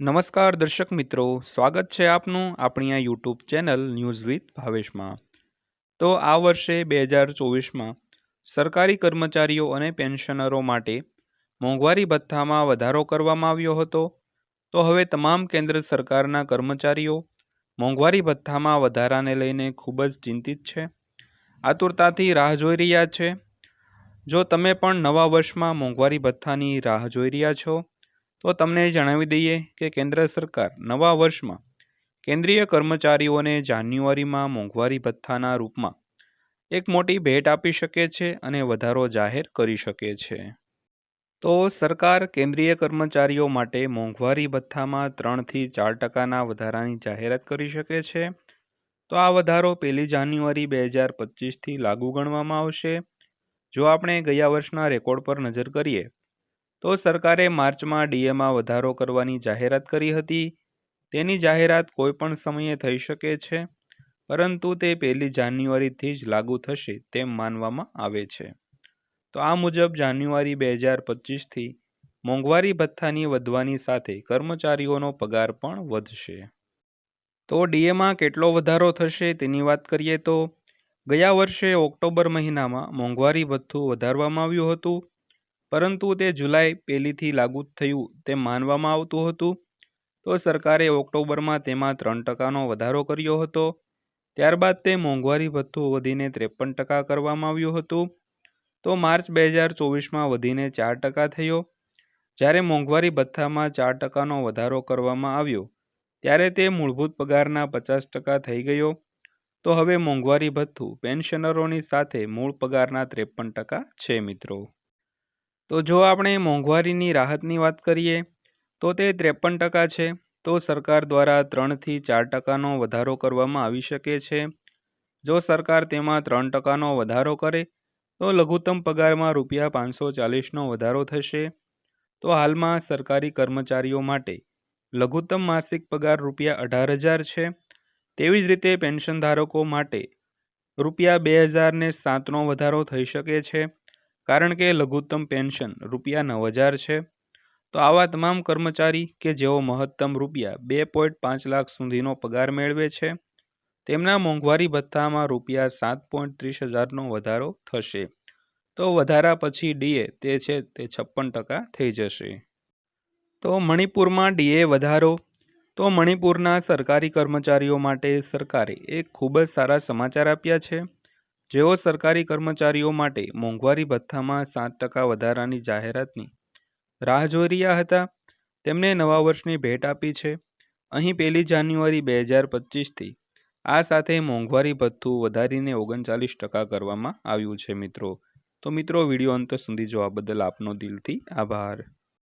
નમસ્કાર દર્શક મિત્રો, સ્વાગત છે આપનું આપણી આ યુટ્યુબ ચેનલ ન્યૂઝ વિથ ભાવેશમાં. તો આ વર્ષે બે હજાર ચોવીસમાં સરકારી કર્મચારીઓ અને પેન્શનરો માટે મોંઘવારી ભથ્થામાં વધારો કરવામાં આવ્યો હતો. તો હવે તમામ કેન્દ્ર સરકારના કર્મચારીઓ મોંઘવારી ભથ્થામાં વધારાને લઈને ખૂબ જ ચિંતિત છે. આતુરતાથી રાહ જોઈ રહ્યા છે. જો તમે પણ નવા વર્ષમાં મોંઘવારી ભથ્થાની રાહ જોઈ રહ્યા છો તો તમને જણાવી દઈએ કે કેન્દ્ર સરકાર નવા વર્ષમાં કેન્દ્રીય કર્મચારીઓને જાન્યુઆરીમાં મોંઘવારી ભથ્થાના રૂપમાં એક મોટી ભેટ આપી શકે છે અને વધારો જાહેર કરી શકે છે. તો સરકાર કેન્દ્રીય કર્મચારીઓ માટે મોંઘવારી ભથ્થામાં ત્રણથી ચાર ટકાના વધારાની જાહેરાત કરી શકે છે. તો આ વધારો પહેલી જાન્યુઆરી બે હજાર પચીસથી લાગુ ગણવામાં આવશે. જો આપણે ગયા વર્ષના રેકોર્ડ પર નજર કરીએ તો સરકારે માર્ચમાં ડીએમાં વધારો કરવાની જાહેરાત કરી હતી. તેની જાહેરાત કોઈપણ સમયે થઈ શકે છે, પરંતુ તે પહેલી જાન્યુઆરીથી જ લાગુ થશે તેમ માનવામાં આવે છે. તો આ મુજબ જાન્યુઆરી બે હજાર પચીસથી મોંઘવારી ભથ્થાની વધવાની સાથે કર્મચારીઓનો પગાર પણ વધશે. તો ડીએમાં કેટલો વધારો થશે તેની વાત કરીએ તો, ગયા વર્ષે ઓક્ટોબર મહિનામાં મોંઘવારી ભથ્થું વધારવામાં આવ્યું હતું. પરંતુ તે જુલાઈ પહેલીથી લાગુ થયું તેમ માનવામાં આવતું હતું. તો સરકારે ઓક્ટોબરમાં તેમાં ત્રણ ટકાનો વધારો કર્યો હતો. ત્યારબાદ તે મોંઘવારી ભથ્થું વધીને ત્રેપન ટકા કરવામાં આવ્યું હતું. તો માર્ચ બે હજાર ચોવીસમાં વધીને ચાર ટકા થયો. જ્યારે મોંઘવારી ભથ્થામાં ચાર ટકાનો વધારો કરવામાં આવ્યો, ત્યારે તે મૂળભૂત પગારના પચાસ ટકા થઈ ગયો. તો હવે મોંઘવારી ભથ્થું પેન્શનરોની સાથે મૂળ પગારના ત્રેપન ટકા છે, મિત્રો. તો જો આપણે મોંઘવારીની રાહતની વાત કરીએ, તો તે ત્રેપન ટકા છે. તો સરકાર દ્વારા ત્રણથી ચાર ટકાનો વધારો કરવામાં આવી શકે છે. જો સરકાર તેમાં ત્રણ ટકાનો વધારો કરે, તો લઘુત્તમ પગારમાં રૂપિયા પાંચસો ચાલીસનો વધારો થશે. તો હાલમાં સરકારી કર્મચારીઓ માટે લઘુત્તમ માસિક પગાર રૂપિયા અઢાર હજાર છે. તેવી જ રીતે પેન્શન ધારકો માટે રૂપિયા બે હજારને સાતનો વધારો થઈ શકે છે. કારણ કે લઘુત્તમ પેન્શન રૂપિયા નવ હજાર છે. તો આવા તમામ કર્મચારી કે જેઓ મહત્તમ રૂપિયા બે પોઈન્ટ પાંચ લાખ સુધીનો પગાર મેળવે છે, તેમના મોંઘવારી ભથ્થામાં રૂપિયા સાત પોઈન્ટ ત્રીસ હજારનો વધારો થશે. તો વધારા પછી ડીએ તે છે તે છપ્પન ટકા થઈ જશે. તો મણિપુરમાં ડીએ વધારો. તો મણિપુરના સરકારી કર્મચારીઓ માટે સરકારે એક ખૂબ જ સારા સમાચાર આપ્યા છે. જેઓ સરકારી કર્મચારીઓ માટે મોંઘવારી ભથ્થામાં સાત ટકા વધારાની જાહેરાતની રાહ જોઈ રહ્યા હતા, તેમને નવા વર્ષની ભેટ આપી છે. અહીં પહેલી જાન્યુઆરી બે હજાર પચીસથી આ સાથે મોંઘવારી ભથ્થું વધારીને ઓગણચાલીસ ટકા કરવામાં આવ્યું છે મિત્રો. તો મિત્રો, વીડિયો અંત સુધી જોવા બદલ આપનો દિલથી આભાર.